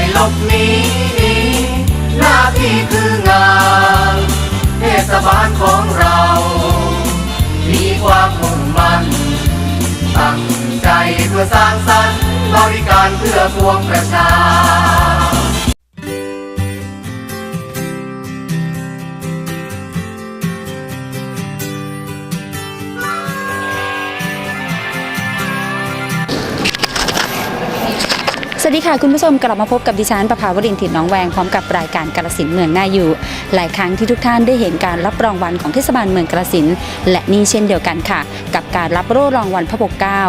ยหลบหนีหนีหน้าที่คืองานเทศบาลของเรา มีความมุ่งมั่น ตั้งใจเพื่อสร้างสรรค์บริการเพื่อพวงประชา ดีค่ะคุณผู้ชมกลับมาพบกับดิฉันประภาวรินทร์ถิ่นน้องแวงพร้อมกับรายการกาลสินเมืองน่าอยู่ หลายครั้งที่ทุกท่านได้เห็นการรับรางวัลของเทศบาลเมืองกาลสินและนี่เช่นเดียวกันค่ะ กับการรับโล่รางวัลพระปกเกล้า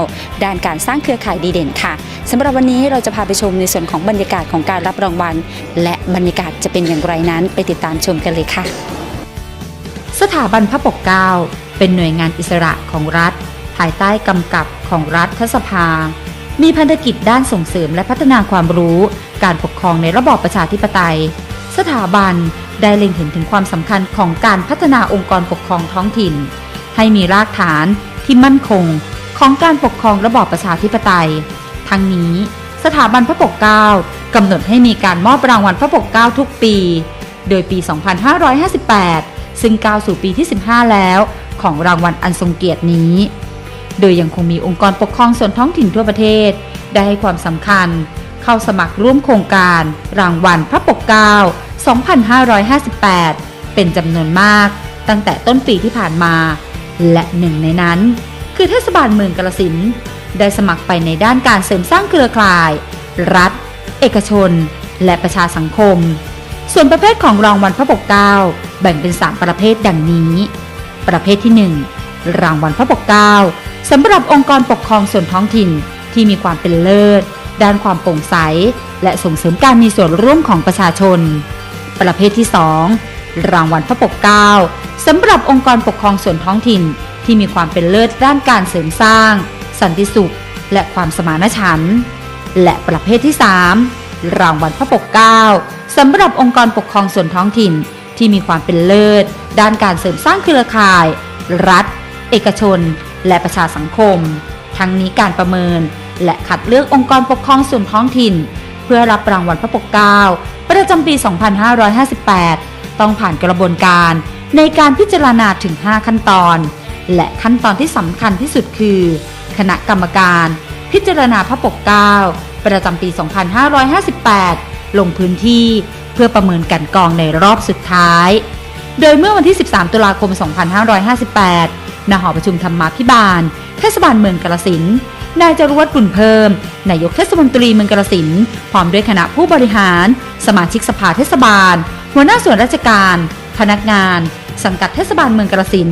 ด้านการสร้างเครือข่ายดีเด่นค่ะสำหรับวันนี้เราจะพาไปชมในส่วนของบรรยากาศของการรับรางวัล และบรรยากาศจะเป็นอย่างไรนั้นไปติดตามชมกันเลยค่ะ สถาบันพระปกเกล้าเป็นหน่วยงานอิสระของรัฐ ภายใต้กำกับของรัฐสภา มีพันธกิจด้านส่งเสริมและพัฒนาความรู้ การปกครองในระบอบประชาธิปไตย สถาบันได้เล็งเห็นถึงความสำคัญของการพัฒนาองค์กรปกครองท้องถิ่น ให้มีรากฐานที่มั่นคงของการปกครองระบอบประชาธิปไตย ทั้งนี้สถาบันพระปกเกล้ากำหนดให้มีการมอบรางวัลพระปกเกล้าทุกปี โดยปี 2558 ซึ่งก้าวสู่ปีที่ 15 แล้ว ของรางวัลอันทรงเกียรตินี้ โดยยังคงมีองค์กรปกครองส่วนท้องถิ่นทั่วประเทศ ได้ให้ความสำคัญ เข้าสมัครร่วมโครงการ รางวัลพระปกเกล้า2558 เป็นจำนวนมาก ตั้งแต่ต้นปีที่ผ่านมา และหนึ่งในนั้น คือเทศบาลเมืองกาลสินได้สมัครไปในด้านการเสริมสร้างเครือข่าย รัฐ เอกชน และประชาสังคม ส่วนประเภทของรางวัลพระปกเกล้าแบ่งเป็น 3 ประเภทดังนี้ ประเภทที่ 1 รางวัลพระปกเกล้า สำหรับองค์กรปกครองส่วนท้องถิ่นที่มีความเป็นเลิศ ด้านความโปร่งใส และส่งเสริมการมีส่วนร่วมของประชาชน ประเภทที่ 2 รางวัลพระปกเกล้าสำหรับองค์กรปกครองส่วนท้องถิ่นที่มีความเป็นเลิศด้านการเสริมสร้าง สันติสุข และความสมานฉันท์และประเภทที่ 3 รางวัลพระปกเกล้าสำหรับองค์กรปกครองส่วนท้องถิ่นที่มีความเป็นเลิศ ด้านการเสริมสร้างเครือข่าย รัฐ เอกชน และประชาสังคม ทั้งนี้การประเมิน และคัดเลือกองค์กรปกครองส่วนท้องถิ่น เพื่อรับรางวัลพระปกเกล้าประจำปี 2558 ต้องผ่านกระบวนการในการพิจารณาถึง 5 ขั้นตอน และขั้นตอนที่สำคัญที่สุดคือ คณะกรรมการ พิจารณาพระปกเกล้าประจำปี 2558 ลงพื้นที่เพื่อประเมินกันกองในรอบสุดท้าย โดยเมื่อวันที่ 13 ตุลาคม 2558 ณหอประชุมธรรมาภิบาล เทศบาลเมืองกาลสินนายจรวัตรบุญเพิ่ม นายกเทศมนตรีเมืองกาลสินพร้อมด้วยคณะผู้บริหาร สมาชิกสภาเทศบาล หัวหน้าส่วนราชการ พนักงาน สังกัดเทศบาลเมืองกาลสิน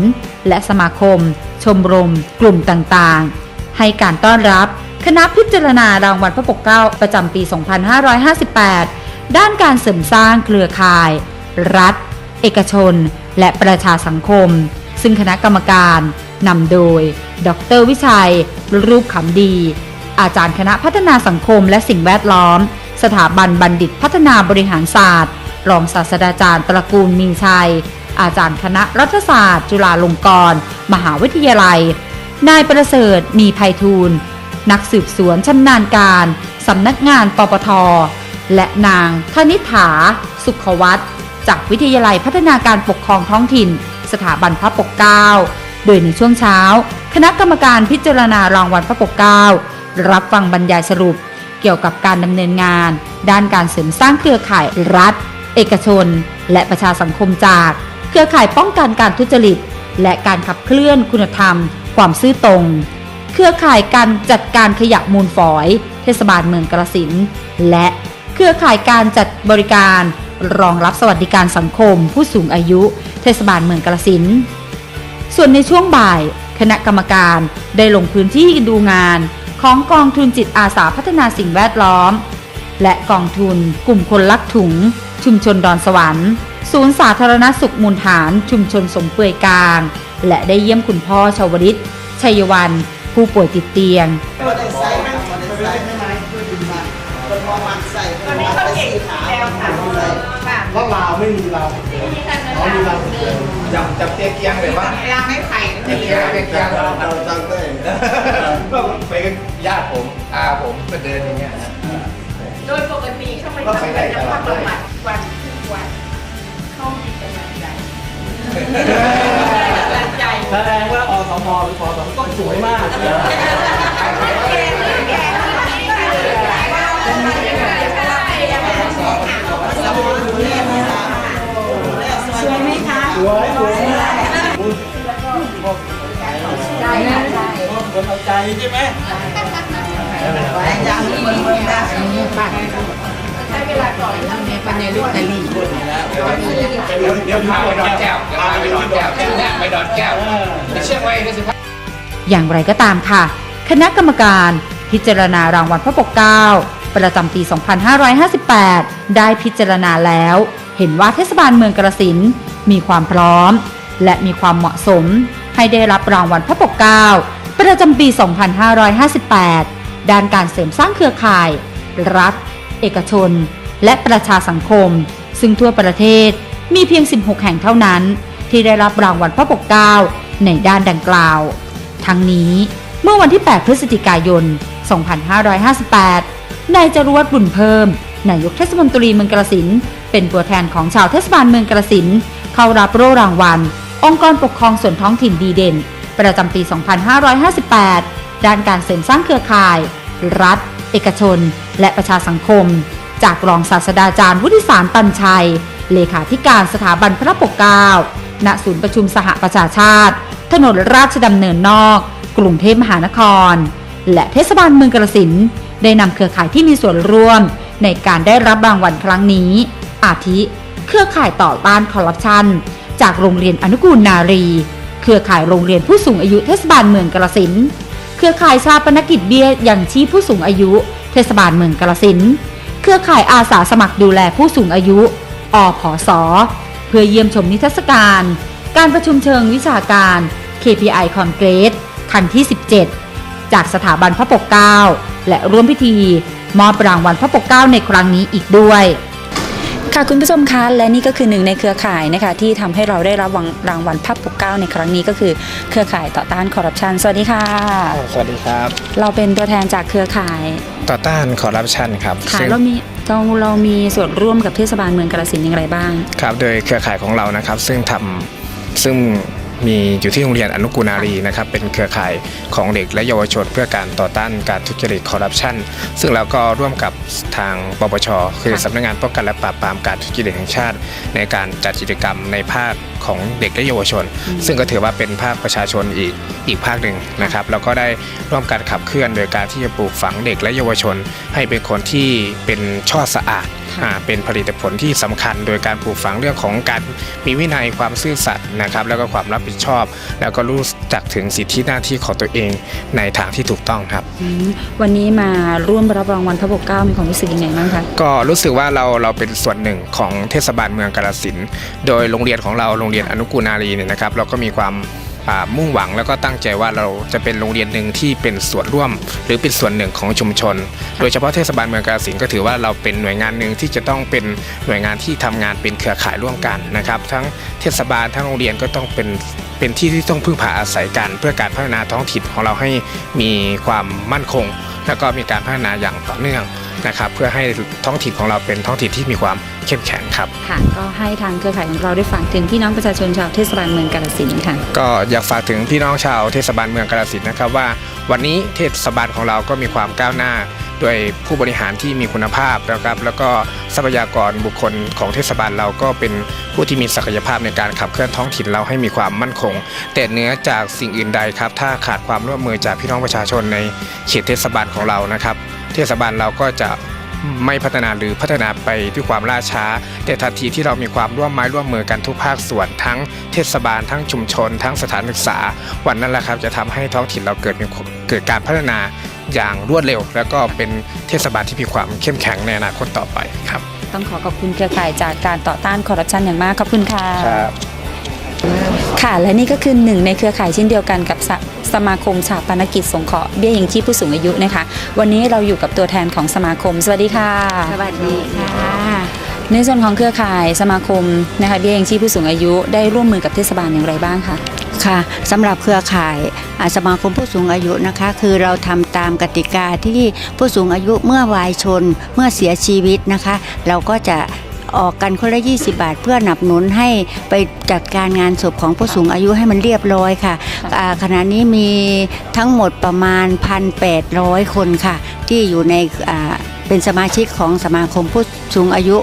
และสมาคม ชมรม กลุ่มต่างๆ ให้การต้อนรับคณะพิจารณารางวัลพระปกเกล้าประจำปี 2558 ด้านการเสริมสร้างเครือข่าย รัฐ เอกชน และประชาสังคม ซึ่งคณะกรรมการนำโดย ดรวิชัย รูปขำดี อาจารย์คณะพัฒนาสังคมและสิ่งแวดล้อม สถาบันบัณฑิตพัฒนาบริหารศาสตร์ รองศาสตราจารย์ตระกูลมีชัย อาจารย์คณะรัฐศาสตร์ จุฬาลงกรณ์มหาวิทยาลัย นายประเสริฐมีภัยทูล นักสืบสวนชำนาญการสำนักงานปปท และนางธนิษฐา สุขวัตรจากวิทยาลัยพัฒนาการปกครองท้องถิ่น สถาบันพระปกเกล้าโดยในช่วงเช้า คณะกรรมการพิจารณารางวัลพระปกเกล้ารับฟังบรรยายสรุปเกี่ยวกับการดำเนินงาน ด้านการเสริมสร้างเครือข่ายรัฐ เอกชน และประชาสังคมจาก เครือข่ายป้องกันการทุจริต และการขับเคลื่อนคุณธรรม ความซื่อตรง เครือข่ายการจัดการขยะมูลฝอย เทศบาลเมืองกระสินและเครือข่ายการจัดบริการ รองรับสวัสดิการสังคม ผู้สูงอายุ เทศบาลเมืองกระสินส่วนในช่วงบ่าย คณะกรรมการได้ลงพื้นที่ดูงาน ของกองทุนจิตอาสาพัฒนาสิ่งแวดล้อม และกองทุนกลุ่มคนรักถุง ชุมชนดอนสวรรค์ ศูนย์สาธารณสุขมูลฐาน ชุมชนสมเปื่อยกลาง และได้เยี่ยมคุณพ่อชาวริตชัยวัน ผู้ป่วยติดเตียงมอเตอร์ไซค์มอเตอร์ไซค์ค ว่าวมอไซค์แล้วลาวไม่มีเราอ๋อมีเราจับจับเตียเกียงเลยว่าลาไม่ไผ่เตียเกียงเตียเกียงเราเราตั้งได้ก็ไปกับญาติผมอาผมก็เดินอย่างเงี้ยนะโดยปกติเข้าไปก็ไปทำได้กายตลอภาดพเลยบำบัดวันทุกวันเข้ามีกำลังใจกำลังใจแสดงว่าอสมหรือปสมต้องสวยมากส ใจใช่ไหมไปอย่างมันมืองได้ใช้เวลาก่อนที่ทำเนี่ยปัญญาลุกตะลีเดี๋ยวพาไปดอนแก้วพาไปดอนแก้วเนี่ยไปดอนแก้วไปเชียงใหม่ก็สิอย่างไรก็ตามค่ะ คณะกรรมการพิจารณารางวัลพระปกเกล้าประจำปี 2558 ได้พิจารณาแล้ว เห็นว่าเทศบาลเมืองกระสินมีความพร้อม และมีความเหมาะสม ให้ได้รับรางวัลพระปกเกล้า ประจำปี 2558 ด้านการเสริมสร้างเครือข่าย รัฐ เอกชน และประชาสังคม ซึ่งทั่วประเทศมีเพียง 16 แห่งเท่านั้น ที่ได้รับรางวัลพระปกเกล้าในด้านดังกล่าว ทั้งนี้เมื่อวันที่ 8 พฤศจิกายน 2558 นายจรวดบุญเพิ่ม นายกเทศมนตรีเมืองกระสิน เป็นตัวแทนของชาวเทศบาลเมืองกระสิน เข้ารับโล่รางวัล องค์กรปกครองส่วนท้องถิ่นดีเด่น ประจำปี 2558 ด้านการเสริมสร้างเครือข่าย รัฐ เอกชน และประชาสังคม จากรองศาสตราจารย์วุฒิสารปัญชัย เลขาธิการสถาบันพระปกเกล้าณศูนย์ประชุมสหประชาชาติ ถนนราชดำเนินนอก กรุงเทพมหานคร และเทศบาลเมืองกระสินได้นำเครือข่ายที่มีส่วนร่วม ในการได้รับรางวัลครั้งนี้ อาทิ เครือข่ายต่อต้านคอร์รัปชัน จากโรงเรียนอนุกูลนารี เครือข่ายโรงเรียนผู้สูงอายุเทศบาลเมืองกระสิน เครือข่ายชาปนกิจเบี้ยยังชีพผู้สูงอายุ เทศบาลเมืองกระสิน เครือข่ายอาสาสมัครดูแลผู้สูงอายุอผสเพื่อเยี่ยมชมนิทรรศการ การประชุมเชิงวิชาการ KPI Congress ครั้งที่ 17 จากสถาบันพระปกเกล้าและร่วมพิธีมอบรางวัลพระปกเกล้าในครั้งนี้อีกด้วย ค่ะคุณผู้ชมคะและนี่ก็คือหนึ่งในเครือข่ายนะคะที่ทำให้เราได้รับรางวัลพระปกเกล้าในครั้งนี้ก็คือเครือข่ายต่อต้านคอร์รัปชันสวัสดีค่ะ สวัสดีครับ เราเป็นตัวแทนจากเครือข่ายต่อต้านคอร์รัปชันครับค่ะซึ่งเรามีเราเรามีส่วนร่วมกับเทศบาลเมืองกาฬสินธุ์อย่างไรบ้าง ครับ โดยเครือข่ายของเรานะครับ ซึ่งทำซึ่ง มีอยู่ที่โรงเรียนอนุกูลนารีนะครับเป็นเครือข่ายของเด็กและเยาวชนเพื่อการต่อต้านการทุจริตคอร์รัปชันซึ่งเราก็ร่วมกับทางปปชคือค่ะสำนักงานป้องกันและปราบปรามการทุจริตแห่งชาติ ในการจัดกิจกรรมในภาคของเด็กและเยาวชน ซึ่งก็ถือว่าเป็นภาคประชาชนอีกอีกภาคหนึ่งนะครับแล้วก็ได้ร่วมการขับเคลื่อนโดยการที่จะปลูกฝังเด็กและเยาวชน ให้เป็นคนที่เป็นช่อสะอาดอ่า เป็นผลิตผลที่สำคัญ โดยการปลูกฝังเรื่องของการมีวินัยความซื่อสัตย์นะครับ แล้วก็ความรับผิดชอบ แล้วก็รู้จักถึงสิทธิหน้าที่ของตัวเองในทางที่ถูกต้องครับอืมวันนี้มาร่วมรับรางวัลพระปกเกล้ามีความรู้สึกยังไงบ้างคะก็รู้สึกว่าเราเราเป็นส่วนหนึ่งของเทศบาลเมืองกาฬสินธุ์โดยโรงเรียนของเราโรงเรียนอนุกูลนารีเนี่ยนะครับ เราก็มีความอ่า มุ่งหวังแล้วก็ตั้งใจว่าเราจะเป็นโรงเรียนหนึ่งที่เป็นส่วนร่วม หรือเป็นส่วนหนึ่งของชุมชน โดยเฉพาะเทศบาลเมืองกาฬสินธุ์ก็ถือว่าเราเป็นหน่วยงานหนึ่งที่จะต้องเป็นหน่วยงานที่ทำงานเป็นเครือข่ายร่วมกันนะครับทั้งเทศบาลทั้งโรงเรียนก็ต้องเป็นเป็นที่ที่ต้องพึ่งพาอาศัยกัน เพื่อการพัฒนาท้องถิ่นของเราให้มีความมั่นคง แล้วก็มีการพัฒนาอย่างต่อเนื่อง นะครับเพื่อให้ท้องถิ่นของเราเป็นท้องถิ่นที่มีความเข้มแข็งครับ ค่ะ ก็ให้ทางเครือข่ายของเราได้ฝากถึงพี่น้องประชาชนชาวเทศบาลเมืองกาฬสินธุ์ค่ะ ก็อยากฝากถึงพี่น้องชาวเทศบาลเมืองกาฬสินธุ์นะครับว่า วันนี้เทศบาลของเราก็มีความก้าวหน้าด้วยผู้บริหารที่มีคุณภาพนะครับ แล้วก็ทรัพยากรบุคคลของเทศบาลเราก็เป็นผู้ที่มีศักยภาพในการขับเคลื่อนท้องถิ่นเราให้มีความมั่นคง แต่เหนือจากสิ่งอื่นใดครับ ถ้าขาดความร่วมมือจากพี่น้องประชาชนในเขตเทศบาลของเรานะครับ เทศบาลเราก็จะไม่พัฒนาหรือพัฒนาไปด้วยความล่าช้า แต่ทันทีที่เรามีความร่วมไม้ร่วมมือกันทุกภาคส่วนทั้งเทศบาลทั้งชุมชน ทั้งสถานศึกษา วันนั้นแหละครับจะทำให้ท้องถิ่นเราเกิดมีเกิดการพัฒนาอย่างรวดเร็ว แล้วก็เป็นเทศบาลที่มีความเข้มแข็งในอนาคตต่อไปครับ ต้องขอขอบคุณเครือข่ายจากการต่อต้านคอร์รัปชันอย่างมากขอบคุณค่ะ ค่ะและนี่ก็คือหนึ่งในเครือข่ายเช่นเดียวกันกับสสมาคมชาปนกิจสงเคราะห์เบี้ยยังชีพผู้สูงอายุนะคะ วันนี้เราอยู่กับตัวแทนของสมาคม สวัสดีค่ะ สวัสดีค่ะ ในส่วนของเครือข่ายสมาคมนะคะเบี้ยยังชีพผู้สูงอายุได้ร่วมมือกับเทศบาลอย่างไรบ้างคะ ค่ะสำหรับเครือข่ายอ่าสมาคมผู้สูงอายุนะคะ คือเราทำตามกติกาที่ผู้สูงอายุเมื่อวายชนเมื่อเสียชีวิตนะคะ เราก็จะ ออกกันคนละ 20 บาท เพื่อหนับหนุนให้ไปจัดการงานศพของผู้สูงอายุให้มันเรียบร้อยค่ะอ่าขณะนี้มีทั้งหมดประมาณ 1,800 คนค่ะ ที่อยู่ในอ่าเป็นสมาชิกของสมาคมผู้สูงอายุ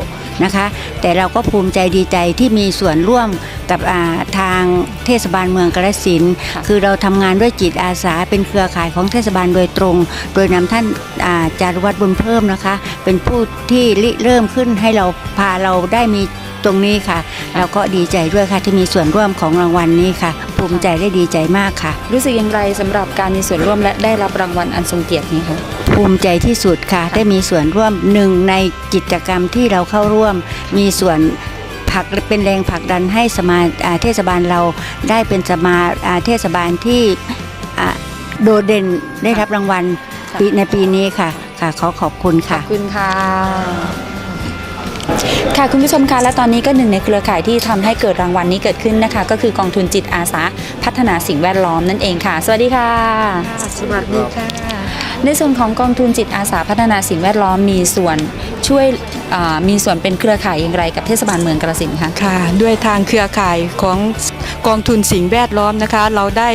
นะคะ แต่เราก็ภูมิใจดีใจที่มีส่วนร่วม กับอ่าทางเทศบาลเมืองกาฬสินธุ์ค่ะคือเราทำงานด้วยจิตอาสาเป็นเครือข่ายของเทศบาลโดยตรง โดยนำท่านอ่าจารุวัฒน์บุญเพิ่มนะคะ เป็นผู้ที่ริเริ่มขึ้นให้เราพาเราได้มีตรงนี้ค่ะ เราก็ดีใจด้วยค่ะที่มีส่วนร่วมของรางวัลนี้ค่ะ ภูมิใจได้ดีใจมากค่ะ รู้สึกอย่างไรสำหรับการมีส่วนร่วมและได้รับรางวัลอันทรงเกียรตินี้คะภูมิใจที่สุดค่ะ ได้มีส่วนร่วมหนึ่งในกิจกรรมที่เราเข้าร่วมมีส่วน ผลักเป็นแรงผลักดันให้สมาอ่าเทศบาลเราได้เป็นสมาอ่าเทศบาลที่อ่าโดดเด่นได้รับรางวัลค่ะปีในปีนี้ค่ะค่ะขอขอบคุณขอค่ะบคุณค่ะ ค่ะคุณผู้ชมคะและตอนนี้ก็หนึ่งในเครือข่ายที่ทำให้เกิดรางวัลนี้เกิดขึ้นนะคะ ก็คือกองทุนจิตอาสาพัฒนาสิ่งแวดล้อมนั่นเองค่ะ สวัสดีค่ะ สวัสดีค่ะ ในส่วนของกองทุนจิตอาสาพัฒนาสิ่งแวดล้อมมีส่วนช่วยอ่ามีส่วนเป็นเครือข่ายอย่างไรกับเทศบาลเมืองกาฬสินคะค่ะ ด้วยทางเครือข่ายของกองทุนสิ่งแวดล้อมนะคะ เราได้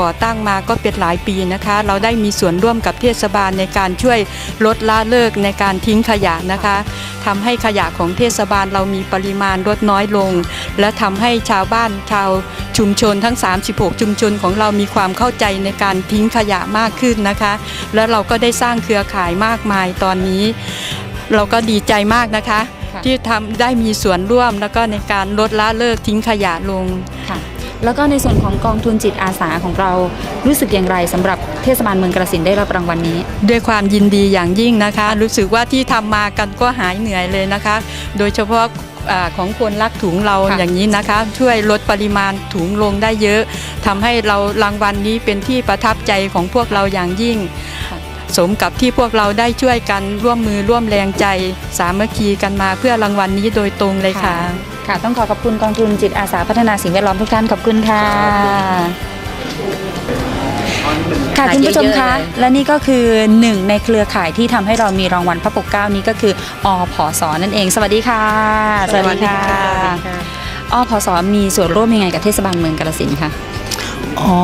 ก่อตั้งมาก็เป็นหลายปีนะคะ เราได้มีส่วนร่วมกับเทศบาลในการช่วยลดละเลิกในการทิ้งขยะนะคะทำให้ขยะของเทศบาลเรามีปริมาณลดน้อยลง และทำให้ชาวบ้านชาวชุมชนทั้ง 36 ชุมชนของเรามีความเข้าใจในการทิ้งขยะมากขึ้นนะคะ แล้วเราก็ได้สร้างเครือข่ายมากมายตอนนี้ เราก็ดีใจมากนะคะค่ะที่ทำได้มีส่วนร่วมแล้วก็ในการลดละเลิกทิ้งขยะลงค่ะ แล้วก็ในส่วนของกองทุนจิตอาสาของเรารู้สึกอย่างไรสำหรับเทศบาลเมืองกาฬสินธุ์ได้รับรางวัลนี้ ด้วยความยินดีอย่างยิ่งนะคะ รู้สึกว่าที่ทำมากันก็หายเหนื่อยเลยนะคะ โดยเฉพาะอาของคนรักถุงเราค่ะอย่างนี้นะคะ ช่วยลดปริมาณถุงลงได้เยอะทำให้เรารางวัลนี้เป็นที่ประทับใจของพวกเราอย่างยิ่ง สมกับที่พวกเราได้ช่วยกันร่วมมือร่วมแรงใจ สามัคคีกันมาเพื่อรางวัลนี้โดยตรงเลยค่ะ ค่ะ ต้องขอขอบคุณกองทุนจิตอาสาพัฒนาสิ่งแวดล้อมทุกท่านขอบคุณค่ะค่ะคุณผู้ชมคะและนี่ก็คือหนึ่งในเครือข่ายที่ทำให้เรามีรางวัลพระปกเกล้านี้ก็คืออพสนั่นเอง สวัสดีค่ะ สวัสดีค่ะอพสมีส่วนร่วมยังไงกับเทศบาลเมืองกาฬสินธุ์คะอ๋อ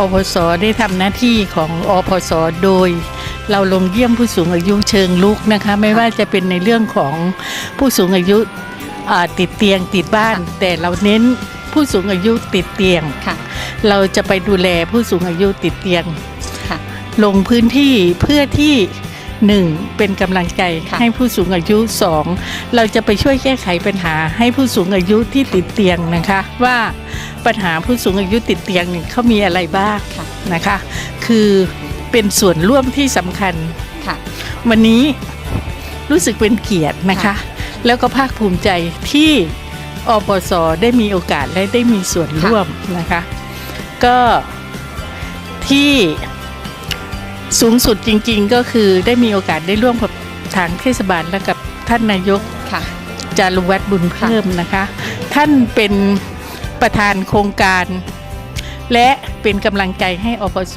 อพสได้ทำหน้าที่ของอพสโดย เราลงเยี่ยมผู้สูงอายุเชิงลุกนะคะ ไม่ว่าจะเป็นในเรื่องของผู้สูงอายุอ่าติดเตียงติดบ้าน แต่เราเน้นผู้สูงอายุติดเตียงค่ะเราจะไปดูแลผู้สูงอายุติดเตียงค่ะลงพื้นที่เพื่อที่หนึ่งเป็นกำลังใจค่ะให้ผู้สูงอายุสองเราจะไปช่วยแก้ไขปัญหาให้ผู้สูงอายุที่ติดเตียงนะคะ ว่าปัญหาผู้สูงอายุติดเตียงเนี่ยเขามีอะไรบ้างค่ะนะคะ คือ เป็นส่วนร่วมที่สำคัญค่ะ วันนี้รู้สึกเป็นเกียรตินะคะค่ะแล้วก็ภาคภูมิใจที่อปสได้มีโอกาสและได้มีส่วนร่วมนะคะ ก็ที่สูงสุดจริงๆก็คือได้มีโอกาสได้ร่วมกับทางเทศบาลและกับท่านนายกค่ะจารุวัฒน์บุญเพิ่มนะคะ ท่านเป็นประธานโครงการ และเป็นกำลังใจให้อปส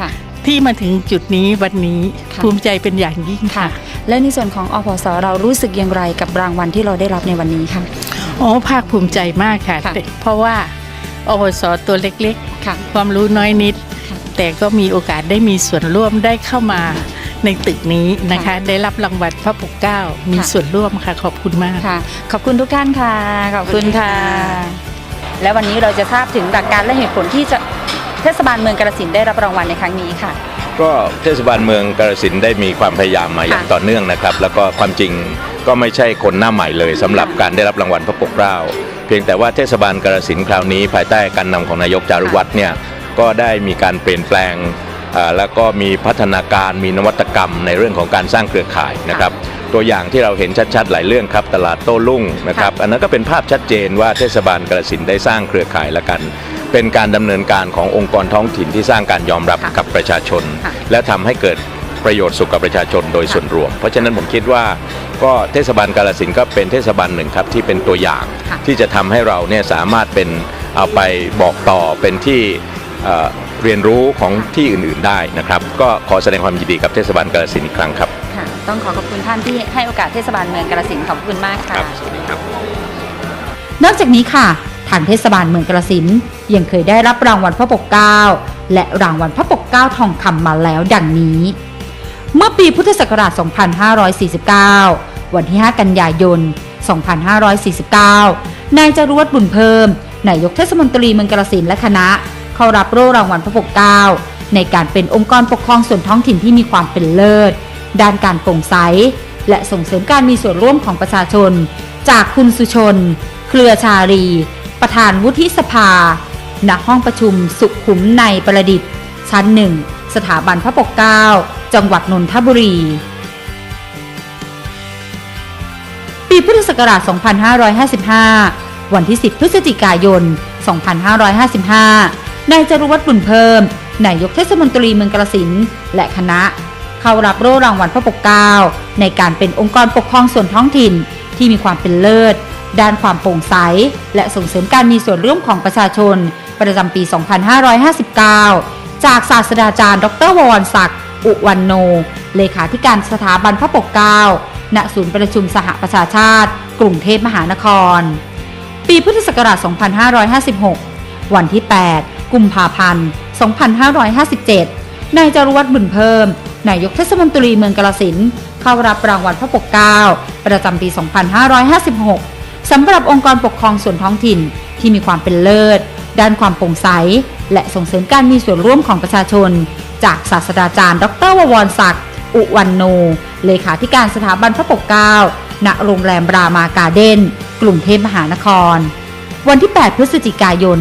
ค่ะ ที่มาถึงจุดนี้วันนี้ค่ะ ภูมิใจเป็นอย่างยิ่งค่ะ ค่ะ และในส่วนของอพสเรารู้สึกอย่างไรกับรางวัลที่เราได้รับในวันนี้ค่ะ อ๋อภาคภูมิใจมากค่ะค่ะ แต่เพราะว่าอปสตัวเล็กค่ะ ๆ ความรู้น้อยนิด ค่ะ แต่ก็มีโอกาสได้มีส่วนร่วมได้เข้ามาในตึกนี้นะคะค่ะได้รับรางวัลพระปกเกล้ามีค่ะส่วนร่วมค่ะ ขอบคุณมาก ค่ะ ขอบคุณทุกท่านค่ะ ขอบคุณค่ะ และวันนี้เราจะทราบถึงหลักการและเหตุผลที่จะเทศบาลเมืองกาฬสินธุ์ได้รับรางวัลในครั้งนี้ค่ะ ก็เทศบาลเมืองกาฬสินธุ์ได้มีความพยายามมาอย่างค่ะต่อเนื่องนะครับ แล้วก็ความจริงก็ไม่ใช่คนหน้าใหม่เลยสำหรับค่ะการได้รับรางวัลพระปกเกล้าเพียงแต่ว่าเทศบาลกาฬสินธุ์คราวนี้ ภายใต้การนำของนายกจารุวัฒน์เนี่ยก็ได้มีการเปลี่ยนแปลงอ่าแล้วก็มีพัฒนาการมีนวัตกรรมในเรื่องของการสร้างเครือข่ายนะครับ ตัวอย่างที่เราเห็นชัดๆ หลายเรื่องครับ ตลาดโต้รุ่งนะครับ อันนั้นก็เป็นภาพชัดเจนว่าเทศบาลกาฬสินธุ์ได้สร้างเครือข่ายและกัน เป็นการดำเนินการขององค์กรท้องถิ่นที่สร้างการยอมรับค่ะกับประชาชนค่ะและทำให้เกิดประโยชน์สุขกับประชาชนโดยส่วนรวม เพราะฉะนั้นผมคิดว่าก็เทศบาลกาฬสินธุ์ก็เป็นเทศบาลหนึ่งครับที่เป็นตัวอย่างค่ะที่จะทำให้เราเนี่ยสามารถเป็นเอาไปบอกต่อเป็นที่เอ่อเรียนรู้ของที่อื่นๆได้นะครับ ก็ขอแสดงความยินดีกับเทศบาลกาฬสินธุ์อีกครั้งครับค่ะต้องขอขอบคุณท่านที่ให้โอกาสเทศบาลเมืองกาฬสินธุ์ขอบคุณมากค่ะครับสวัสดีครับนอกจากนี้ค่ะ ทางเทศบาลเมืองกระสินยังเคยได้รับรางวัลพระปกเกล้าและรางวัลพระปกเกล้าทองคำมาแล้วดังนี้ เมื่อปีพุทธศักราช 2549 วันที่ 5 กันยายน 2549 นายจรวดบุญเพิ่มนายกเทศมนตรีเมืองกระสินและคณะ เข้ารับโล่รางวัลพระปกเกล้าในการเป็นองค์กรปกครองส่วนท้องถิ่นที่มีความเป็นเลิศ ด้านการโปร่งใส และส่งเสริมการมีส่วนร่วมของประชาชน จากคุณสุชน เครือชารี ประธานวุฒิสภา ณ ห้องประชุมสุขุมในประดิษฐ์ ชั้นหนึ่ง สถาบันพระปกเกล้า จังหวัดนนทบุรี ปีพุทธศักราช 2555 วันที่ 10 พฤศจิกายน 2555 นายจรวัตรบุญเพิ่ม นายกเทศมนตรีเมืองกระสินและคณะ เข้ารับโล่รางวัลพระปกเกล้า ในการเป็นองค์กรปกครองส่วนท้องถิ่นที่มีความเป็นเลิศ ด้านความโปร่งใส และส่งเสริมการมีส่วนร่วมของประชาชน ประจำปี 2559 จากศาสตราจารย์ ดรวรศักดิ์ อุวันโน เลขาธิการสถาบันพระปกเกล้าณศูนย์ประชุมสหประชาชาติ กรุงเทพมหานคร ปีพุทธศักราช 2556 วันที่ 8 กุมภาพันธ์ 2557 นายจารวัตรบุญเพิ่ม นายกเทศมนตรีเมืองกาฬสินเข้ารับรางวัลพระปกเกล้าประจำปี 2556 สำหรับองค์กรปกครองส่วนท้องถิ่นที่มีความเป็นเลิศ ด้านความโปร่งใส และส่งเสริมการมีส่วนร่วมของประชาชน จากศาสตราจารย์ ดรววรศักดิ์อุวันโน เลขาธิการสถาบันพระปกเกล้าณโรงแรมรามาการ์เด้นกรุงเทพมหานคร วันที่ 8 พฤศจิกายน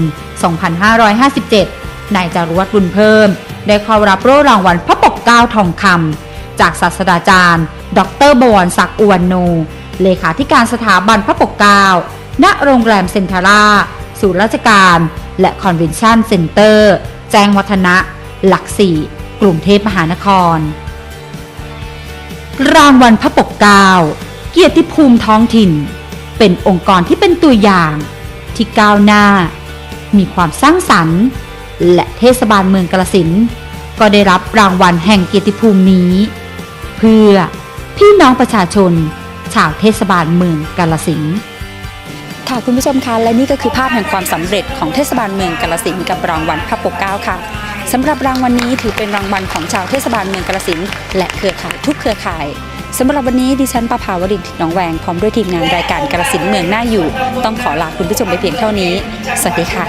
2557 นายจารุวัตรบุญเพิ่ม ได้เข้ารับโล่รางวัลพระปกเกล้าทองคำจากศาสตราจารย์ ดรบวรศักดิ์อุวันโน เลขาธิการสถาบันพระปกเกล้าณโรงแรมเซ็นทาร่าศูนย์ราชการ และคอนเวนชั่นเซ็นเตอร์ แจ้งวัฒนะ หลักสี่กรุงเทพมหานคร รางวัลพระปกเกล้าเกียรติภูมิท้องถิ่น เป็นองค์กรที่เป็นตัวอย่าง ที่ก้าวหน้า มีความสร้างสรรค์ และเทศบาลเมืองกาฬสินก็ได้รับรางวัลแห่งเกียรติภูมินี้ เพื่อพี่น้องประชาชน ชาวเทศบาลเมืองกาฬสินธุ์ค่ะคุณผู้ชมคะและนี่ก็คือภาพแห่งความสำเร็จของเทศบาลเมืองกาฬสินธุ์กับรางวัลพระปกเก้าค่ะสำหรับรางวัลนี้ถือเป็นรางวัลของชาวเทศบาลเมืองกาฬสินธุ์และเครือข่ายทุกเครือข่ายสำหรับวันนี้ดิฉันประภาวรินทร์ทิดน้องแวงพร้อมด้วยทีมงานรายการกาฬสินธุ์เมืองหน่าอยู่ ต้องขอลาคุณผู้ชมไปเพียงเท่านี้ สวัสดีค่ะ